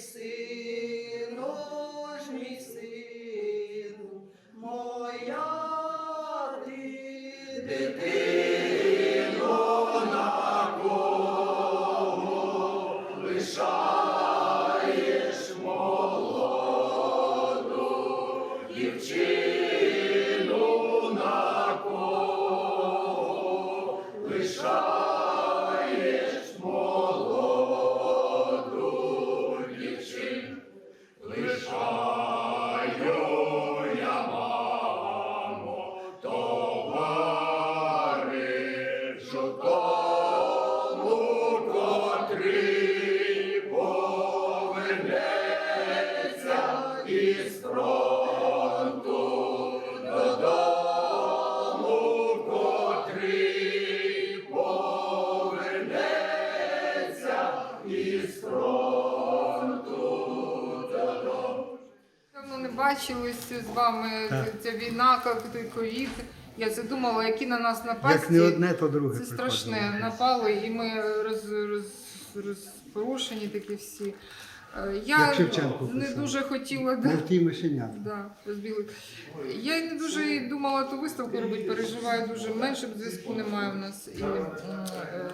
vencer. З вами. Так. Ця війна, ковід. Я це думала, які на нас напасті. Як не одне, то друге. Це страшне. Напали, і ми роз, роз, розпорушені такі всі. Е, Я не дуже хотіла. Мишенят. Да, розбігли. Я не дуже думала ту виставку робити, переживаю дуже менше зв'язку немає в нас. І, е,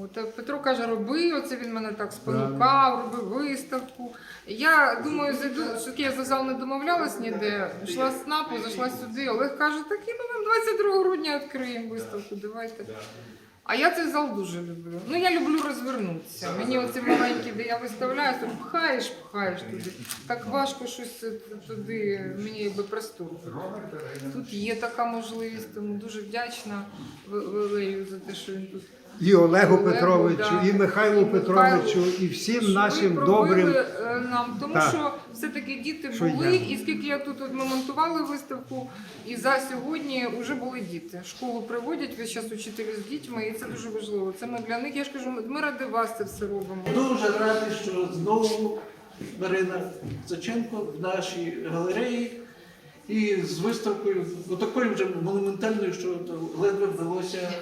от, Петро каже, роби, оце він мене так спонукав, роби виставку. Я думаю, зайду, що я за зал не домовлялась ніде, йшла з СНАПу, зайшла сюди. Олег каже, так і ми вам 22 грудня відкриємо виставку, давайте. А я цей зал дуже люблю. Ну я люблю розвернутися. Мені оці маленькі, де я виставляю, то пхаєш, пхаєш туди. Так важко щось туди, мені якби простору. Тут є така можливість, тому дуже вдячна Валерію за те, що він тут. І Олегу Петровичу, да. і Михайлу І Петровичу, і всім що нашим ви добрим. е, нам, тому Так. що все-таки діти Що були, я? і скільки я тут от ми монтували виставку, і за сьогодні вже були діти. Школу приводять весь час учителі з дітьми, і це дуже важливо. Це ми для них. Я ж кажу, ми ради вас це все робимо. Дуже радий, що знову Марина Заченко в нашій галереї і з виставкою ну, такою вже монументальною, що ледве вдалося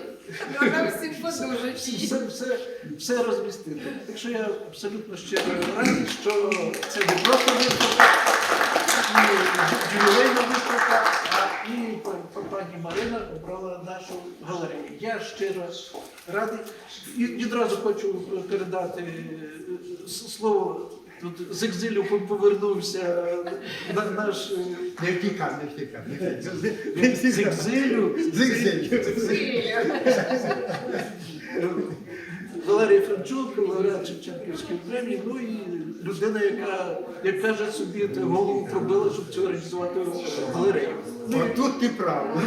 Все, все, все розмістити. Так що я абсолютно щиро радий, що це не просто виставка, і ювілейна виставка, а і па- па- пані Марина обрала нашу галерею. Я щиро радий. І відразу хочу передати е, слово. Тут з екзилю повернувся на- наш е, Не втікав, не втікав. з екзилю. З екзилю. Валерій Франчук, лауреат Шевченківської премії, ну і людина, яка, як каже собі, голову пробила, щоб цю організувати галерею. Ну, і- Тут ти прав,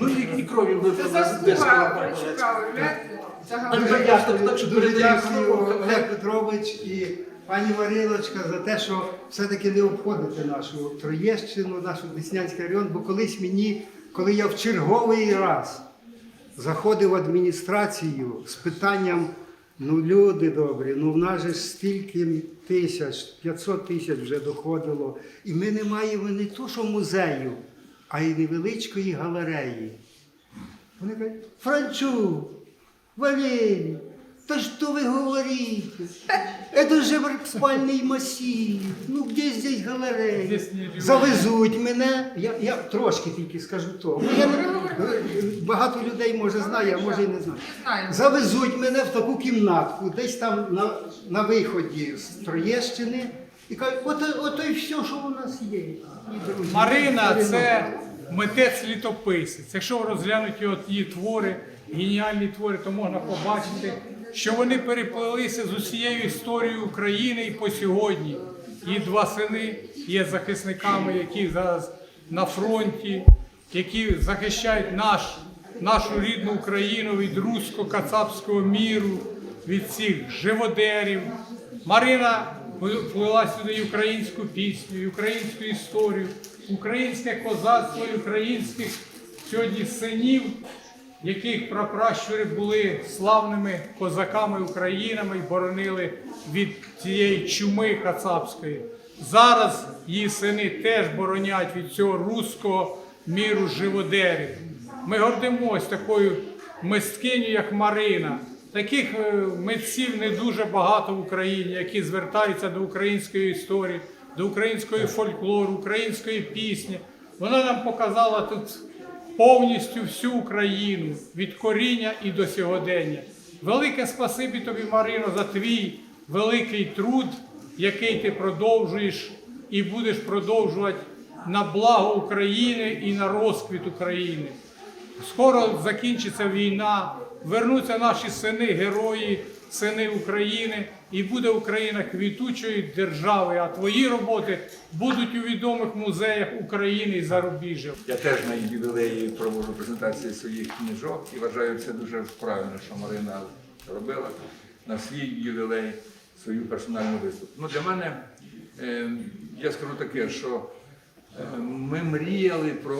ну і, і крові Це заслуга Франчука, Так, так, так, так, що Дуже дякую, слово. Олег Петрович і пані Мариночка за те, що все-таки не обходите нашу Троєщину, наш Деснянський район, бо колись мені, коли я в черговий раз заходив в адміністрацію з питанням, ну люди добрі, ну в нас же стільки тисяч, 500 тисяч вже доходило, і ми не маємо не то, що музею, а й невеличкої галереї. Вони кажуть, Франчук, Валерий, да что вы говорите? Это же спальний масив. Ну де здесь галерея? Завезуть мене. Я, я трошки тільки скажу того. Ну, я багато людей може знає, а може і не знає. Завезуть мене в таку кімнатку, десь там на, на виході з Троєщини. І кажуть, ото, ото і все, що у нас є. І, друзі, Марина це митець літописець. Якщо розглянути от її твори, геніальні твори, то можна побачити, що вони переплелися з усією історією України і по сьогодні. Її два сини є захисниками, які зараз на фронті, які захищають наш, нашу рідну Україну від русько-кацапського міру, від цих живодерів. Марина вплила сюди і українську пісню, і українську історію, українське козацтво і українських сьогодні синів, яких прапращури були славними козаками Українами і боронили від цієї чуми кацапської. Зараз її сини теж боронять від цього руського міру живодерів. Ми гордимось такою мисткиню, як Марина, Таких е, митців не дуже багато в Україні, які звертаються до української історії, до української фольклору, української пісні. Вона нам показала тут повністю всю Україну від коріння і до сьогодення. Велике спасибі тобі, Марино, за твій великий труд, який ти продовжуєш і будеш продовжувати на благо України і на розквіт України. Скоро закінчиться війна, вернуться наші сини, герої, сини України, і буде Україна квітучою державою. А твої роботи будуть у відомих музеях України і зарубіжжя. Я теж на ювілеї проводжу презентації своїх книжок і вважаю це дуже правильно, що Марина робила на свій ювілей свою персональну виставку. Ну, для мене е, я скажу таке, що е, ми мріяли про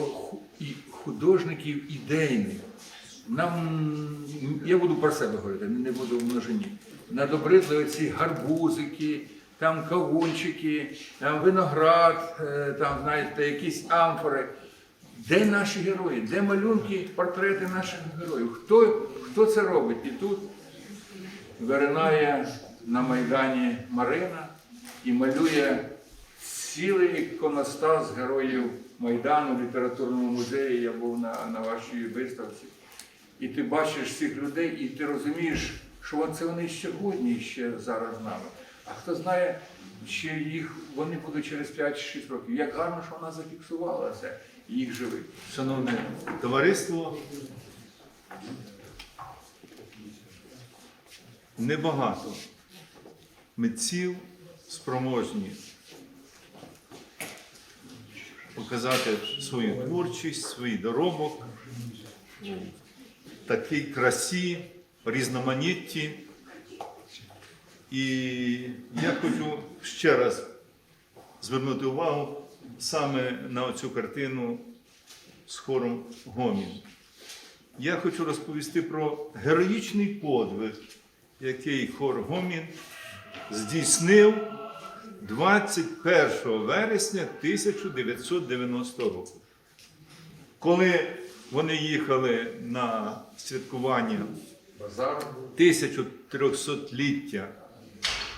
художників ідейних. Нам, я буду про себе говорити, не буду в множині. Надобридли ці гарбузики, там кавунчики, там виноград, е, там, знаєте, якісь амфори. Де наші герої? Де малюнки, портрети наших героїв? Хто, хто це робить? І тут виринає на Майдані Марина і малює цілий іконостас героїв Майдану в літературному музеї. Я був на, на вашій виставці. І ти бачиш цих людей, і ти розумієш, що це вони сьогодні ще зараз з нами. А хто знає, чи їх вони будуть через 5-6 років. Як гарно, що вона зафіксувала це, і їх живих. Шановне товариство, небагато митців спроможні показати свою творчість, свій доробок такій красі, різноманітті. І я хочу ще раз звернути увагу саме на цю картину з хором Гомін. Я хочу розповісти про героїчний подвиг, який хор Гомін здійснив 21 вересня 1990 року. Коли вони їхали на святкування Базар 1300-ліття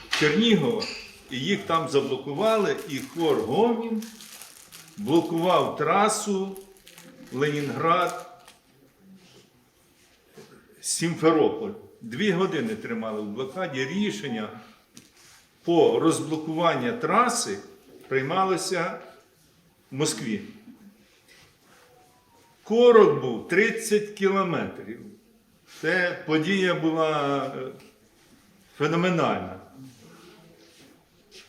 Чернігова, і їх там заблокували, і хор Гомін блокував трасу Ленінград. Сімферополь. Дві години тримали в блокаді. Рішення по розблокуванню траси приймалося в Москві. Корок був 30 кілометрів. Це подія була е, феноменальна.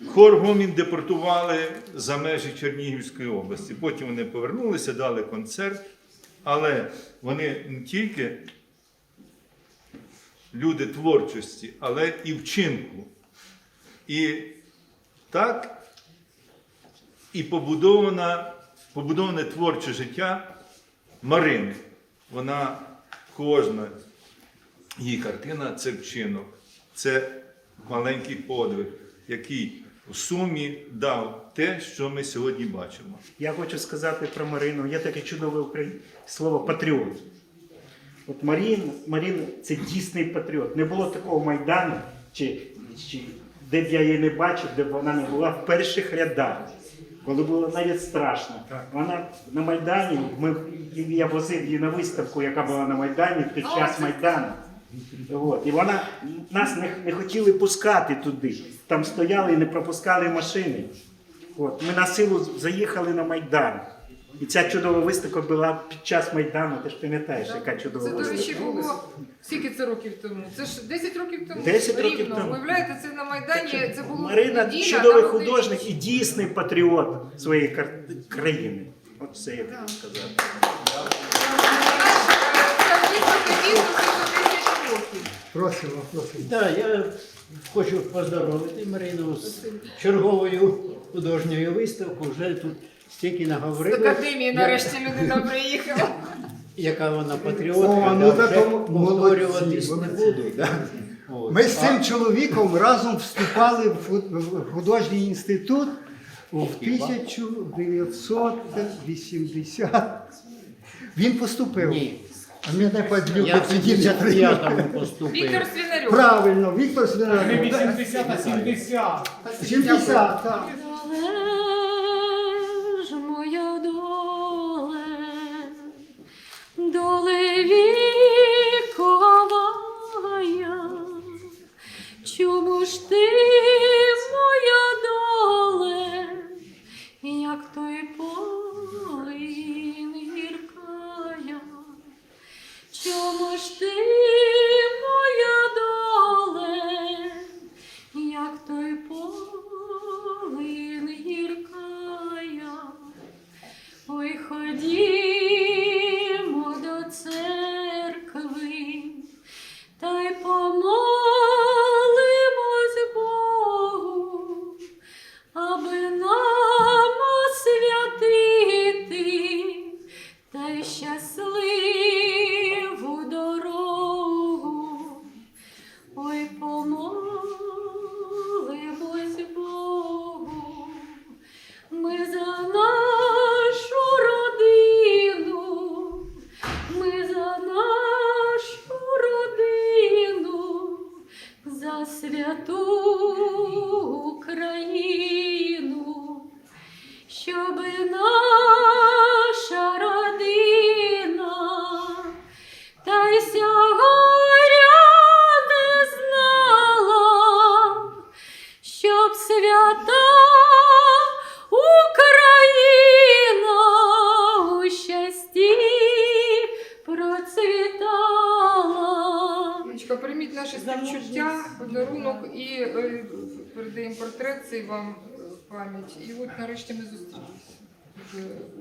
Хор Гомін депортували за межі Чернігівської області. Потім вони повернулися, дали концерт, але вони не тільки люди творчості, але і вчинку. І так і побудована, побудоване творче життя Марини. Вона кожна її картина це вчинок, це маленький подвиг, який в сумі дав те, що ми сьогодні бачимо. Я хочу сказати про Марину. Є таке чудове українське слово патріот. От Марін, Марін це дійсний патріот. Не було такого майдану, чи, чи де б я її не бачив, де б вона не була в перших рядах. Коли було навіть страшно. Вона на Майдані, ми, я возив її на виставку, яка була на Майдані під час Майдану. От. І вона нас не, не хотіли пускати туди. Там стояли і не пропускали машини. От. Ми на силу заїхали на Майдан. І ця чудова виставка була під час Майдану, ти ж пам'ятаєш, яка чудова Це, до виставка. речі, було скільки це років тому? Це ж 10 років тому. 10 років Рівно. тому. Уявляєте, це на Майдані, це було Марина неділя, чудовий там один- художник і дійсний патріот своєї кар- країни. От це я хочу сказати. Це виставка дійсно це 10 років. Просимо, просимо. Так, я хочу поздоровити Марину з черговою художньою виставкою. Вже тут стільки З наговорили, академії як- нарешті людина приїхала. яка вона патріотка. О, да, ну, вже та повторюватись молодці, не молодці. буду. Да. От. Ми з цим чоловіком разом вступали в в художній інститут у 1980. Він поступив. Ні. А мене подлюбить Віктор поступив. Свинарьов. Правильно, Віктор Не Свинаренко. 80, а 70. 70, так. Але ж моя доле, доле вікова я, чому ж ти, моя доле, як той чому ж співчуття, подарунок і е, передаємо портрет цей вам е, в пам'ять. І от нарешті ми зустрілися.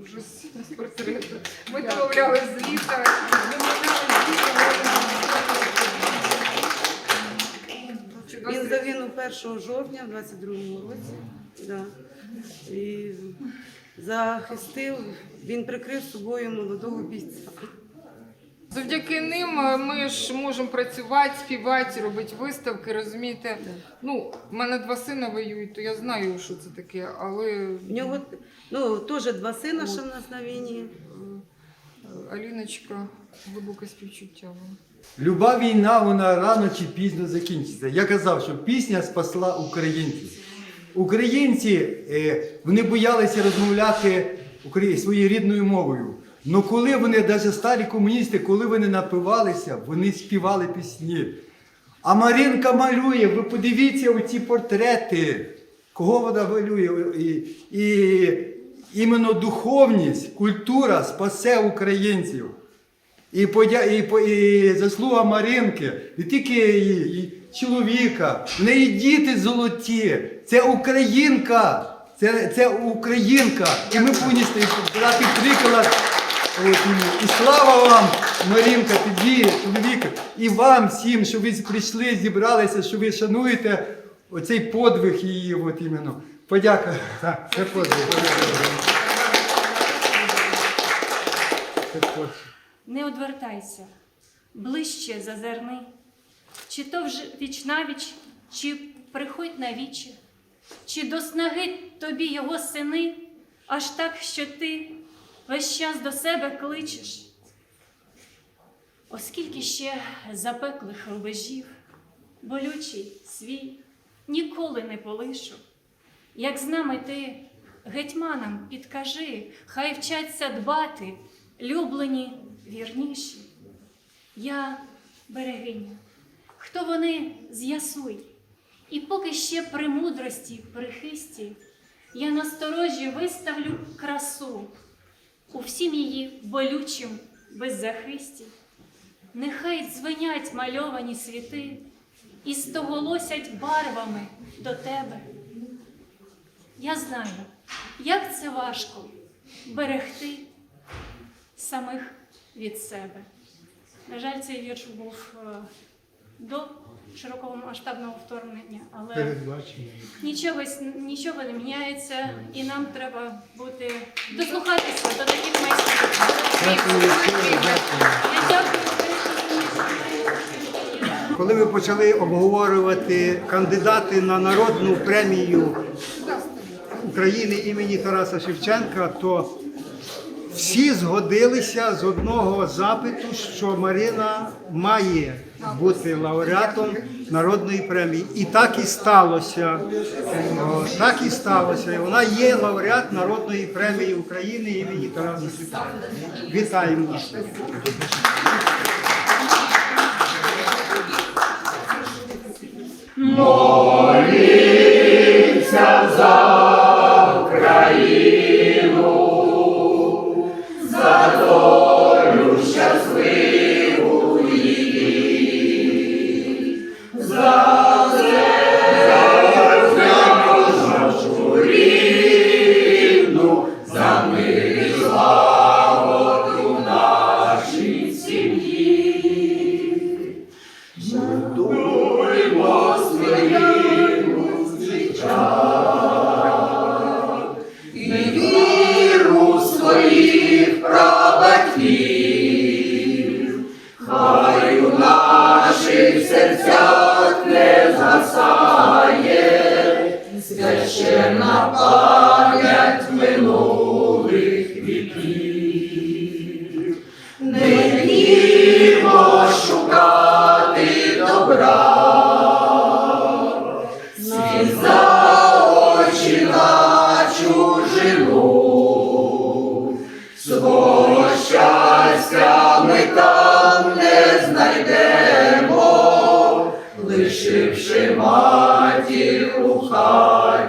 Вже з, з портретом. Ми домовлялись з літа, домовлялись з літа. Він загинув 1 жовтня в 22-му році. Да. І захистив, він прикрив собою молодого бійця. Завдяки ним е, ми ж можемо працювати, співати, робити виставки, розумієте. Ну, в мене два сина воюють, то я знаю, що це таке, але В нього ну, теж два сина, що в нас на війні. е, Аліночка, глибоке співчуття вам. Люба війна, вона рано чи пізно закінчиться. Я казав, що пісня спасла українців. Українці е, вони боялися розмовляти украї- своєю рідною мовою. Але коли вони, навіть старі комуністи, коли вони напивалися, вони співали пісні. А Маринка малює, ви подивіться оці портрети. Кого вона малює? І, і іменно духовність, культура спасе українців. І, подя... і, і заслуга Маринки, не тільки її, і чоловіка, в неї діти золоті. Це українка. Це, це українка. І ми повинні брати приклад. І, слава вам, Маринка, тобі, чоловіку, і вам всім, що ви прийшли, зібралися, що ви шануєте оцей подвиг її. От іменно. Подяка. Це подвиг. Не одвертайся, ближче зазирни, чи то вже віч навіч, чи приходь на вічі, чи до снаги тобі його сини, аж так, що ти весь час до себе кличеш. Оскільки ще запеклих рубежів, болючий свій ніколи не полишу. Як з нами ти гетьманам підкажи, хай вчаться дбати, люблені вірніші. Я берегиня, хто вони з'ясуй. І поки ще при мудрості, при хисті, я насторожі виставлю красу у всім її болючим беззахисті. Нехай дзвенять мальовані світи і стоголосять барвами до тебе. Я знаю, як це важко берегти самих від себе. На жаль, цей вірш був е, до широкомасштабного вторгнення. Але нічогось, нічого не міняється, і нам треба бути дослухатися до таких майстерів, Коли ми почали обговорювати кандидати на народну премію України імені Тараса Шевченка, то всі згодилися з одного запиту, що Марина має бути лауреатом народної премії. І так і сталося. Так і сталося. Вона є лауреат народної премії України імені Тараса Світана. Вітаємо вас. Моліться за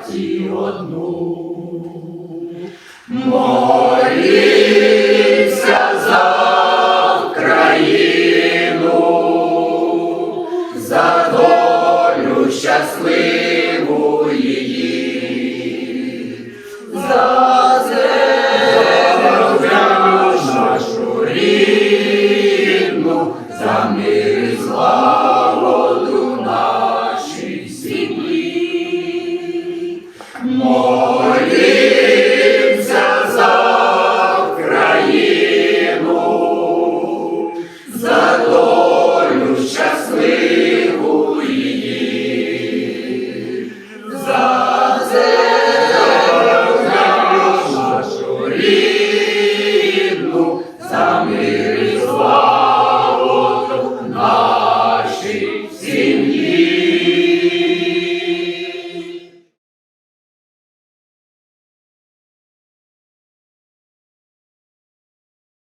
хаті одну.